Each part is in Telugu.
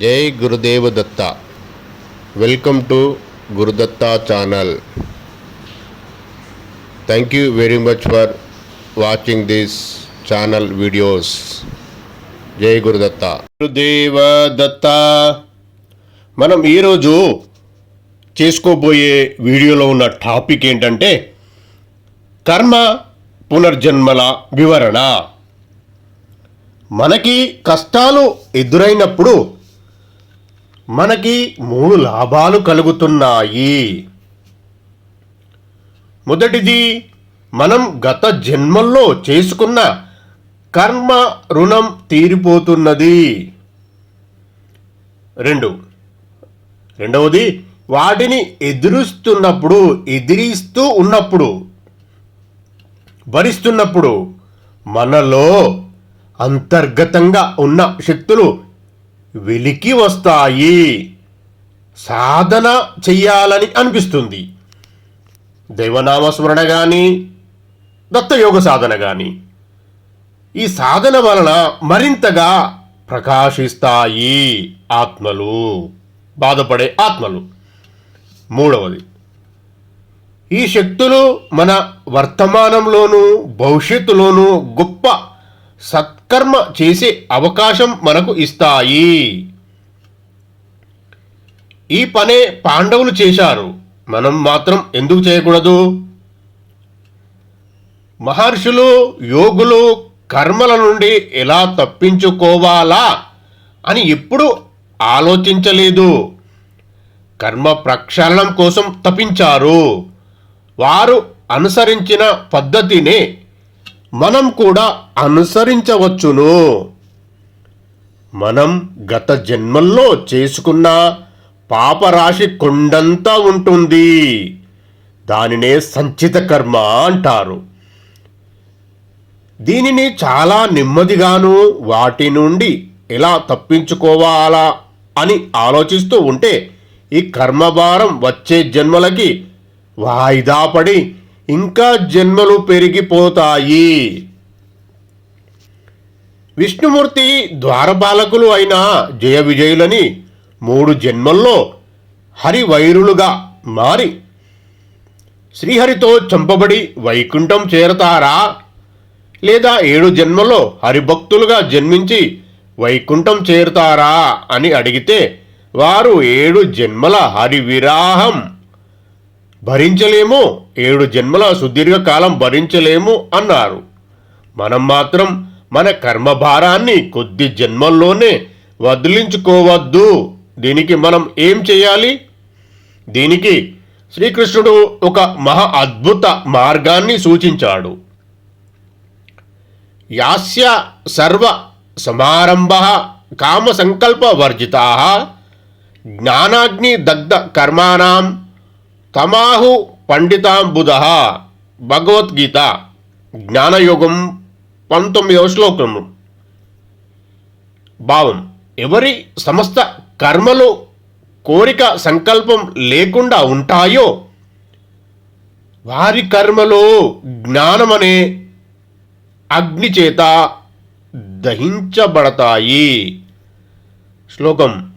జై Gurudeva Datta welcome to Gurudatta channel thank you very much for watching this channel videos జై గురుదత్త. గురుదేవ దత్త మనం ఈరోజు చేసుకోబోయే వీడియోలో ఉన్న టాపిక్ ఏంటంటే కర్మ పునర్జన్మల వివరణ. మనకి కష్టాలు ఎదురైనప్పుడు మనకి మూడు లాభాలు కలుగుతున్నాయి. మొదటిది మనం గత జన్మల్లో చేసుకున్న కర్మ రుణం తీరిపోతున్నది. రెండు. రెండవది వాటిని ఎదురుస్తున్నప్పుడు ఎదిరిస్తూ ఉన్నప్పుడు భరిస్తున్నప్పుడు మనలో అంతర్గతంగా ఉన్న శక్తులు వెలికి వస్తాయి. సాధన చెయ్యాలని అనిపిస్తుంది. దైవనామస్మరణ కానీ దత్తయోగ సాధన కానీ ఈ సాధన వలన మరింతగా ప్రకాశిస్తాయి ఆత్మలు. బాధపడే ఆత్మలు. మూడవది ఈ శక్తులు మన వర్తమానంలోనూ భవిష్యత్తులోనూ గొప్ప సత్కర్మ చేసే అవకాశం మనకు ఇస్తాయి. ఈ పనే పాండవులు చేశారు. మనం మాత్రం ఎందుకు చేయకూడదు? మహర్షులు యోగులు కర్మల నుండి ఎలా తప్పించుకోవాలా అని ఎప్పుడు ఆలోచించలేదు. కర్మ ప్రక్షాళనం కోసం తప్పించారు. వారు అనుసరించిన పద్ధతినే మనం కూడా అనుసరించవచ్చును. మనం గత జన్మల్లో చేసుకున్న పాపరాశి కొండంతా ఉంటుంది. దానినే సంచిత కర్మ అంటారు. దీనిని చాలా నెమ్మదిగాను వాటి నుండి ఎలా తప్పించుకోవాలా అని ఆలోచిస్తూ ఉంటే ఈ కర్మభారం వచ్చే జన్మలకి వాయిదా పడి ఇంకా జన్మలు పెరిగిపోతాయి. విష్ణుమూర్తి ద్వారపాలకులు అయిన జయ విజయులని మూడు జన్మల్లో హరివైరులుగా మారి శ్రీహరితో చంపబడి వైకుంఠం చేరతారా? లేదా ఏడు జన్మలో హరిభక్తులుగా జన్మించి వైకుంఠం చేరుతారా అని అడిగితే వారు ఏడు జన్మల హరి విరాహం భరించలేము ఏడు జన్మల సుదీర్ఘకాలం భరించలేము అన్నారు. మనం మాత్రం మన కర్మభారాన్ని కొద్ది జన్మల్లోనే వదిలించుకోవద్దు. దీనికి మనం ఏం చేయాలి? దీనికి శ్రీకృష్ణుడు ఒక మహా అద్భుత మార్గాన్ని సూచించాడు. యాస్య సర్వ సమారంభ కామ సంకల్ప వర్జితా జ్ఞానాగ్ని దగ్ధ కర్మాణం తమాహు పండితాంబుధ భగవద్గీత జ్ఞానయోగం పంతొమ్మిదవ శ్లోకము. భావం ఎవరి సమస్త కర్మలు కోరిక సంకల్పం లేకుండా ఉంటాయో వారి కర్మలో జ్ఞానమనే అగ్నిచేత దహించబడతాయి. శ్లోకం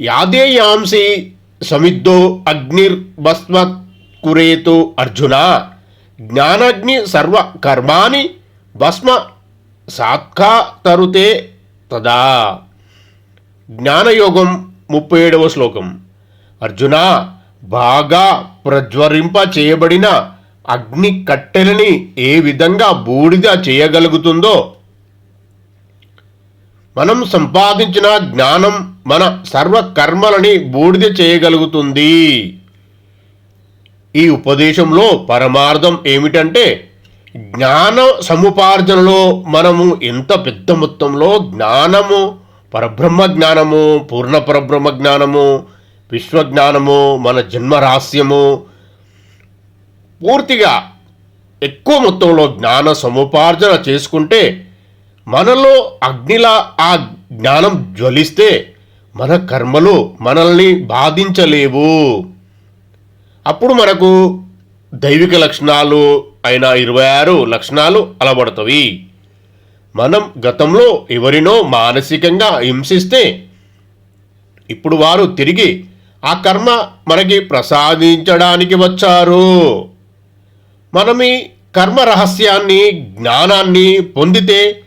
యాదేయాంసి సమిద్ధో అగ్నిర్భస్మత్ కురేతు అర్జున. జ్ఞానాగ్ని సర్వ కర్మాని భస్మ సాత్కా తరుతే తదా. జ్ఞానయోగం ముప్పై ఏడవ శ్లోకం. అర్జున బాగా ప్రజ్వరింప చేయబడిన అగ్ని కట్టెలని ఏ విధంగా బూడిద చేయగలుగుతుందో మనం సంపాదించిన జ్ఞానం మన సర్వకర్మలని బూడిద చేయగలుగుతుంది. ఈ ఉపదేశంలో పరమార్థం ఏమిటంటే జ్ఞాన సముపార్జనలో మనము ఎంత పెద్ద మొత్తంలో జ్ఞానము పరబ్రహ్మ జ్ఞానము పూర్ణ పరబ్రహ్మ జ్ఞానము విశ్వజ్ఞానము మన జన్మ రహస్యము పూర్తిగా ఎక్కువ మొత్తంలో జ్ఞాన సముపార్జన చేసుకుంటే మనలో అగ్నిలా ఆ జ్ఞానం జ్వలిస్తే మన కర్మలు మనల్ని బాధించలేవు. అప్పుడు మనకు దైవిక లక్షణాలు అయిన ఇరవై ఆరు లక్షణాలు అలవడతవి. మనం గతంలో ఎవరినో మానసికంగా హింసిస్తే ఇప్పుడు వారు తిరిగి ఆ కర్మ మనకి ప్రసాదించడానికి వచ్చారు. మనం ఈ కర్మ రహస్యాన్ని జ్ఞానాన్ని పొందితే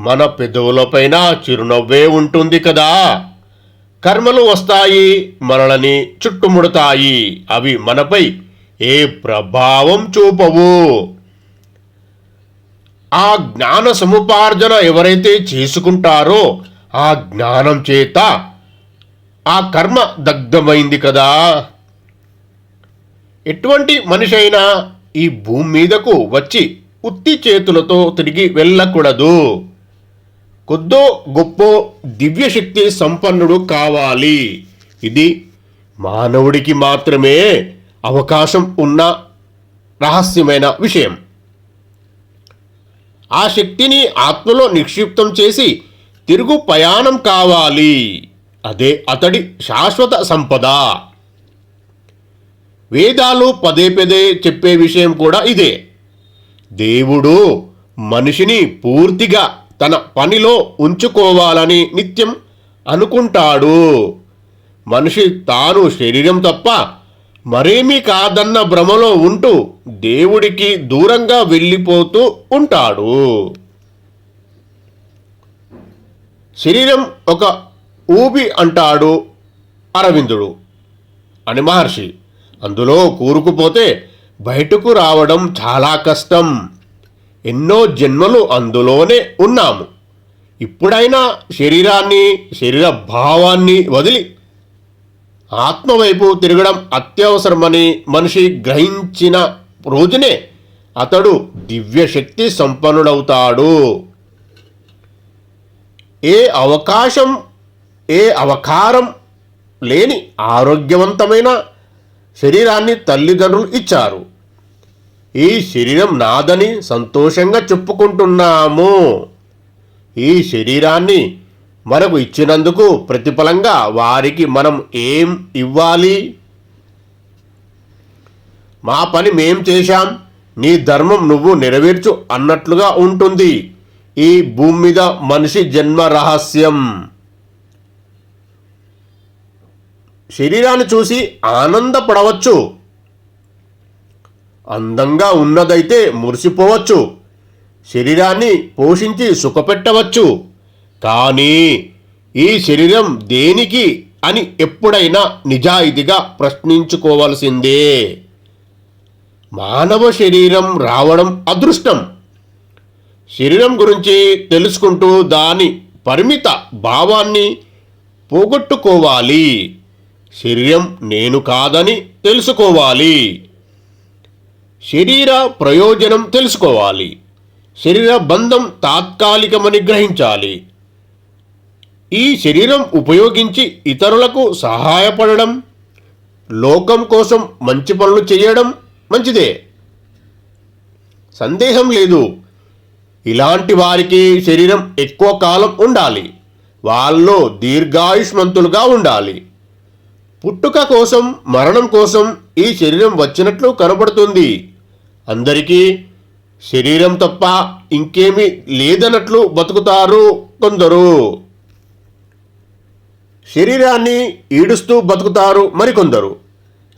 మన పెదవులపైన చిరునవ్వే ఉంటుంది కదా. కర్మలు వస్తాయి మనలని చుట్టుముడతాయి. అవి మనపై ఏ ప్రభావం చూపవు. ఆ జ్ఞాన సముపార్జన ఎవరైతే చేసుకుంటారో ఆ జ్ఞానం చేత ఆ కర్మ దగ్ధమైంది కదా. ఎటువంటి మనిషి అయినా ఈ భూమి మీదకు వచ్చి ఉత్తి చేతులతో తిరిగి వెళ్ళకూడదు. కొద్దో గొప్ప దివ్యశక్తి సంపన్నుడు కావాలి. ఇది మానవుడికి మాత్రమే అవకాశం ఉన్న రహస్యమైన విషయం. ఆ శక్తిని ఆత్మలో నిక్షిప్తం చేసి తిరుగు ప్రయాణం కావాలి. అదే అతడి శాశ్వత సంపద. వేదాలు పదే పదే చెప్పే విషయం కూడా ఇదే. దేవుడు మనిషిని పూర్తిగా తన పనిలో ఉంచుకోవాలని నిత్యం అనుకుంటాడు. మనిషి తాను శరీరం తప్ప మరేమీ కాదన్న భ్రమలో ఉంటూ దేవుడికి దూరంగా వెళ్ళిపోతూ ఉంటాడు. శరీరం ఒక ఊబి అంటాడు అరవిందుడు. అని మహర్షి అందులో కూరుకుపోతే బయటకు రావడం చాలా కష్టం. ఎన్నో జన్మలు అందులోనే ఉన్నాము. ఇప్పుడైనా శరీరాన్ని శరీర భావాన్ని వదిలి ఆత్మవైపు తిరగడం అత్యవసరమని మనిషి గ్రహించిన రోజునే అతడు దివ్యశక్తి సంపన్నుడవుతాడు. ఏ అవకాశం ఏ అవకారం లేని ఆరోగ్యవంతమైన శరీరాన్ని తల్లిదండ్రులు ఇచ్చారు. ఈ శరీరం నాదని సంతోషంగా చెప్పుకుంటున్నాము. ఈ శరీరాన్ని మనకు ఇచ్చినందుకు ప్రతిఫలంగా వారికి మనం ఏం ఇవ్వాలి? మా పని మేం చేశాం. నీ ధర్మం నువ్వు నెరవేర్చు అన్నట్లుగా ఉంటుంది. ఈ భూమి మీద మనిషి జన్మ రహస్యం. శరీరాన్ని చూసి ఆనందపడవచ్చు. అందంగా ఉన్నదైతే మురిసిపోవచ్చు. శరీరాన్ని పోషించి సుఖపెట్టవచ్చు. కానీ ఈ శరీరం దేనికి అని ఎప్పుడైనా నిజాయితీగా ప్రశ్నించుకోవలసిందే. మానవ శరీరం రావడం అదృష్టం. శరీరం గురించి తెలుసుకుంటూ దాని పరిమిత భావాన్ని పోగొట్టుకోవాలి. శరీరం నేను కాదని తెలుసుకోవాలి. శరీర ప్రయోజనం తెలుసుకోవాలి. శరీర బంధం తాత్కాలికమని గ్రహించాలి. ఈ శరీరం ఉపయోగించి ఇతరులకు సహాయపడడం లోకం కోసం మంచి పనులు చేయడం మంచిదే. సందేహం లేదు. ఇలాంటి వారికి శరీరం ఎక్కువ కాలం ఉండాలి. వాళ్ళు దీర్ఘాయుష్మంతులుగా ఉండాలి. పుట్టుక కోసం మరణం కోసం ఈ శరీరం వచ్చినట్లు కనబడుతుంది. అందరికీ శరీరం తప్ప ఇంకేమీ లేదన్నట్లు బతుకుతారు కొందరు. శరీరాన్ని ఈడుస్తూ బతుకుతారు మరికొందరు.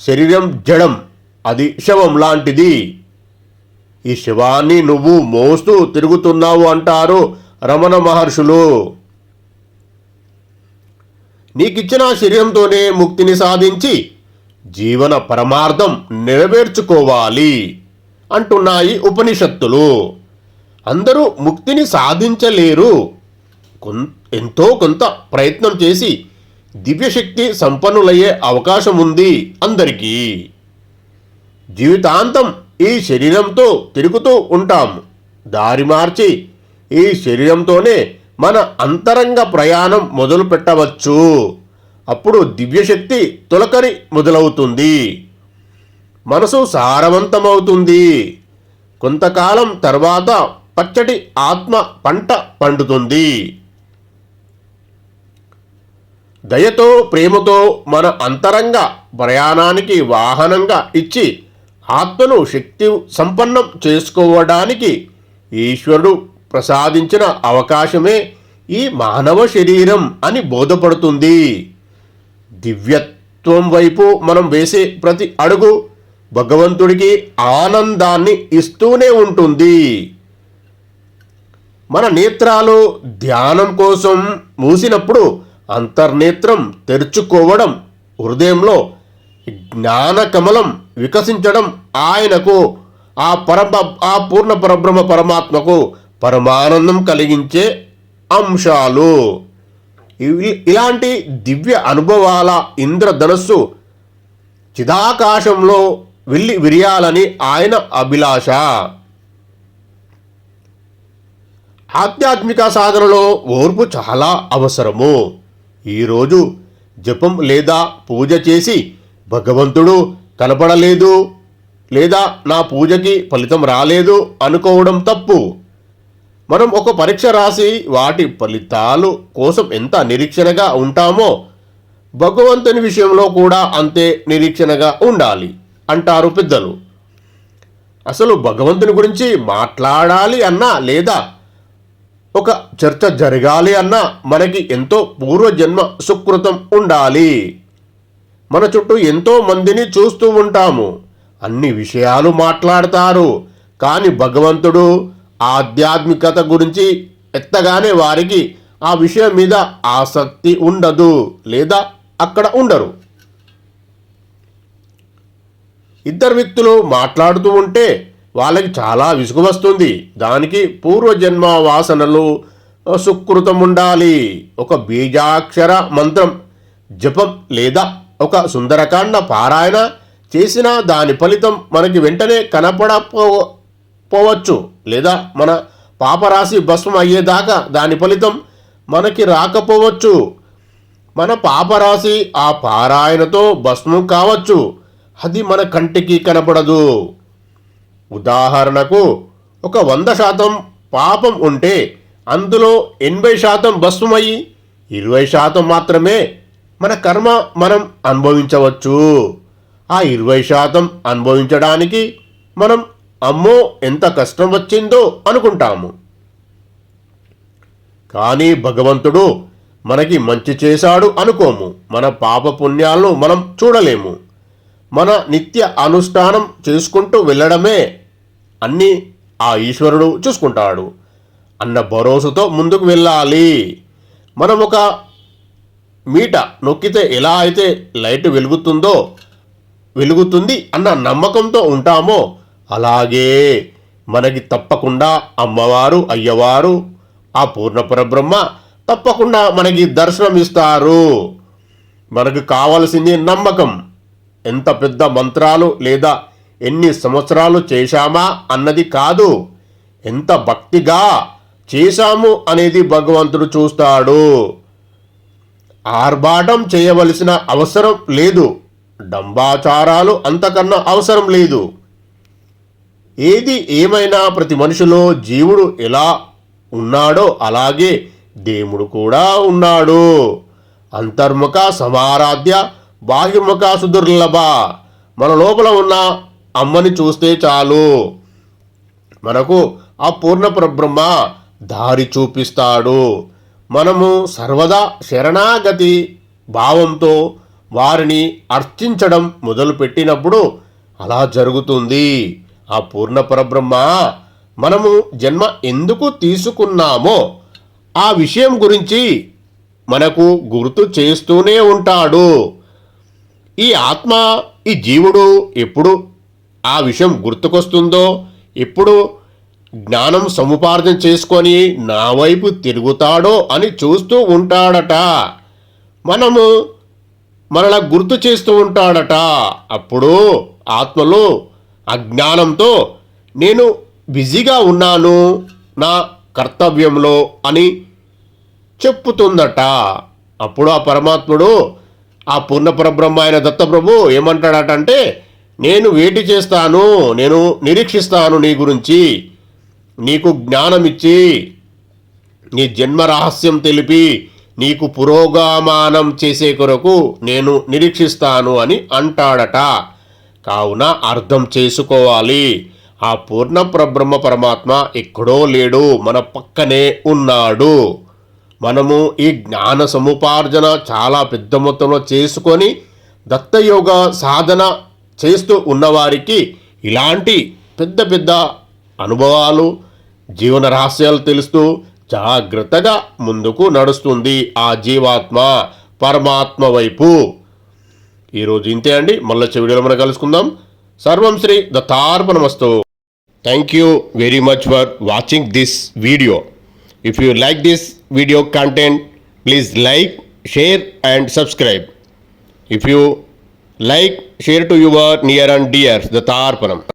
శరీరం జడం అది శవం లాంటిది. ఈ శవాన్ని నువ్వు మోస్తూ తిరుగుతున్నావు అంటారు రమణ మహర్షులు. నీకిచ్చిన శరీరంతోనే ముక్తిని సాధించి జీవన పరమార్థం నెరవేర్చుకోవాలి. అంటున్నాయి ఉపనిషత్తులు. అందరూ ముక్తిని సాధించలేరు. కొన్ ఎంతో కొంత ప్రయత్నం చేసి దివ్యశక్తి సంపన్నులయ్యే అవకాశం ఉంది అందరికీ. జీవితాంతం ఈ శరీరంతో తిరుగుతూ ఉంటాం. దారి మార్చి ఈ శరీరంతోనే మన అంతరంగ ప్రయాణం మొదలు పెట్టవచ్చు అప్పుడు దివ్యశక్తి తొలకరి మొదలవుతుంది. మనసు సారవంతమవుతుంది. కొంతకాలం తర్వాత పచ్చటి ఆత్మ పంట పండుతుంది. దయతో ప్రేమతో మన అంతరంగ ప్రయాణానికి వాహనంగా ఇచ్చి ఆత్మను శక్తి సంపన్నం చేసుకోవడానికి ఈశ్వరుడు ప్రసాదించిన అవకాశమే ఈ మానవ శరీరం అని బోధపడుతుంది. దివ్యత్వం వైపు మనం వేసే ప్రతి అడుగు భగవంతుడికి ఆనందాన్ని ఇస్తూనే ఉంటుంది. మన నేత్రాలు ధ్యానం కోసం మూసినప్పుడు అంతర్నేత్రం తెరుచుకోవడం హృదయంలో జ్ఞాన కమలం వికసించడం ఆయనకు ఆ పరమ ఆ పూర్ణ పరబ్రహ్మ పరమాత్మకు పరమానందం కలిగించే అంశాలు. ఇలాంటి దివ్య అనుభవాల ఇంద్రధనస్సు చిదాకాశంలో వెళ్ళి విరియాలని ఆయన అభిలాష. ఆధ్యాత్మిక సాధనలో ఓర్పు చాలా అవసరము. ఈరోజు జపం లేదా పూజ చేసి భగవంతుడు కనపడలేదు లేదా నా పూజకి ఫలితం రాలేదు అనుకోవడం తప్పు. మనం ఒక పరీక్ష రాసి వాటి ఫలితాలు కోసం ఎంత నిరీక్షణగా ఉంటామో భగవంతుని విషయంలో కూడా అంతే నిరీక్షణగా ఉండాలి. అంటారు పెద్దలు. అసలు భగవంతుని గురించి మాట్లాడాలి అన్నా లేదా ఒక చర్చ జరగాలి అన్నా మనకి ఎంతో పూర్వజన్మ సుకృతం ఉండాలి. మన చుట్టూ ఎంతో మందిని చూస్తూ ఉంటాము. అన్ని విషయాలు మాట్లాడతారు. కానీ భగవంతుడు ఆధ్యాత్మికత గురించి ఎత్తగానే వారికి ఆ విషయం మీద ఆసక్తి ఉండదు లేదా అక్కడ ఉండరు. ఇద్దరు వ్యక్తులు మాట్లాడుతూ ఉంటే వాళ్ళకి చాలా విసుగు వస్తుంది. దానికి పూర్వజన్మ వాసనలు సుకృతం ఉండాలి. ఒక బీజాక్షర మంత్రం జపం లేదా ఒక సుందరకాండ పారాయణ చేసిన దాని ఫలితం మనకి వెంటనే కనపడపో పోవచ్చు లేదా మన పాపరాశి భస్మం అయ్యేదాకా దాని ఫలితం మనకి రాకపోవచ్చు. మన పాపరాశి ఆ పారాయణతో భస్మం కావచ్చు. అది మన కంటికి కనపడదు. ఉదాహరణకు ఒక వంద శాతం పాపం ఉంటే అందులో ఎనభై శాతం భస్మమయ్యి ఇరవై శాతం మాత్రమే మన కర్మ మనం అనుభవించవచ్చు. ఆ ఇరవై శాతం అనుభవించడానికి మనం అమ్మో ఎంత కష్టం వచ్చిందో అనుకుంటాము. కానీ భగవంతుడు మనకి మంచి చేశాడు అనుకోము. మన పాప పుణ్యాలను మనం చూడలేము. మన నిత్య అనుష్ఠానం చేసుకుంటూ వెళ్ళడమే అన్నీ ఆ ఈశ్వరుడు చూసుకుంటాడు. అన్న భరోసాతో ముందుకు వెళ్ళాలి. మనం ఒక మీట నొక్కితే ఎలా అయితే లైట్ వెలుగుతుందో వెలుగుతుంది అన్న నమ్మకంతో ఉంటామో అలాగే మనకి తప్పకుండా అమ్మవారు అయ్యవారు ఆ పూర్ణపరబ్రహ్మ తప్పకుండా మనకి దర్శనం ఇస్తారు మనకు కావలసింది నమ్మకం. ఎంత పెద్ద మంత్రాలు లేదా ఎన్ని సంవత్సరాలు చేశామా అన్నది కాదు. ఎంత భక్తిగా చేశాము అనేది భగవంతుడు చూస్తాడు. ఆర్భాటం చేయవలసిన అవసరం లేదు. డంబాచారాలు అంతకన్నా అవసరం లేదు. ఏది ఏమైనా ప్రతి మనిషిలో జీవుడు ఎలా ఉన్నాడో అలాగే దేవుడు కూడా ఉన్నాడు. అంతర్ముఖ సమారాధ్య బాహ్యముఖ సుదుర్లభ మన లోపల ఉన్న అమ్మని చూస్తే చాలు. మనకు ఆ పూర్ణ పరబ్రహ్మ దారి చూపిస్తాడు. మనము సర్వదా శరణాగతి భావంతో వారిని అర్చించడం మొదలుపెట్టినప్పుడు అలా జరుగుతుంది. ఆ పూర్ణ పరబ్రహ్మ మనము జన్మ ఎందుకు తీసుకున్నామో ఆ విషయం గురించి మనకు గుర్తు చేస్తూనే ఉంటాడు. ఈ ఆత్మ ఈ జీవుడు ఎప్పుడు ఆ విషయం గుర్తుకొస్తుందో ఎప్పుడు జ్ఞానం సముపార్జన చేసుకొని నా వైపు తిరుగుతాడో అని చూస్తూ ఉంటాడట. మనము మనలా గుర్తు చేస్తూ ఉంటాడట. అప్పుడు ఆత్మలో అజ్ఞానంతో నేను బిజీగా ఉన్నాను నా కర్తవ్యంలో అని చెప్పుతుందట. అప్పుడు ఆ పరమాత్ముడు ఆ పూర్ణపరబ్రహ్మ అయిన దత్తప్రభు ఏమంటాడట అంటే నేను వేటి చేస్తాను నేను నిరీక్షిస్తాను నీ గురించి. నీకు జ్ఞానమిచ్చి నీ జన్మ రహస్యం తెలిపి నీకు పురోగమానం చేసే కొరకు నేను నిరీక్షిస్తాను అని అంటాడట. కావున అర్థం చేసుకోవాలి. ఆ పూర్ణ పరబ్రహ్మ పరమాత్మ ఎక్కడో లేడు మన పక్కనే ఉన్నాడు. మనము ఈ జ్ఞాన సముపార్జన చాలా పెద్ద మొత్తంలో చేసుకొని దత్తయోగ సాధన చేస్తూ ఉన్నవారికి ఇలాంటి పెద్ద పెద్ద అనుభవాలు జీవన రహస్యాలు తెలుస్తూ జాగ్రత్తగా ముందుకు నడుస్తుంది ఆ జీవాత్మ పరమాత్మ వైపు. ఈరోజు ఇంతే అండి. మళ్ళీ వచ్చే వీడియోలో మనం కలుసుకుందాం. సర్వం శ్రీ దత్తార్పణమస్తు. Thank you very much for watching this video if you like this video content, please like, share and subscribe. If you like, share to your near and dear, the Tarpanam.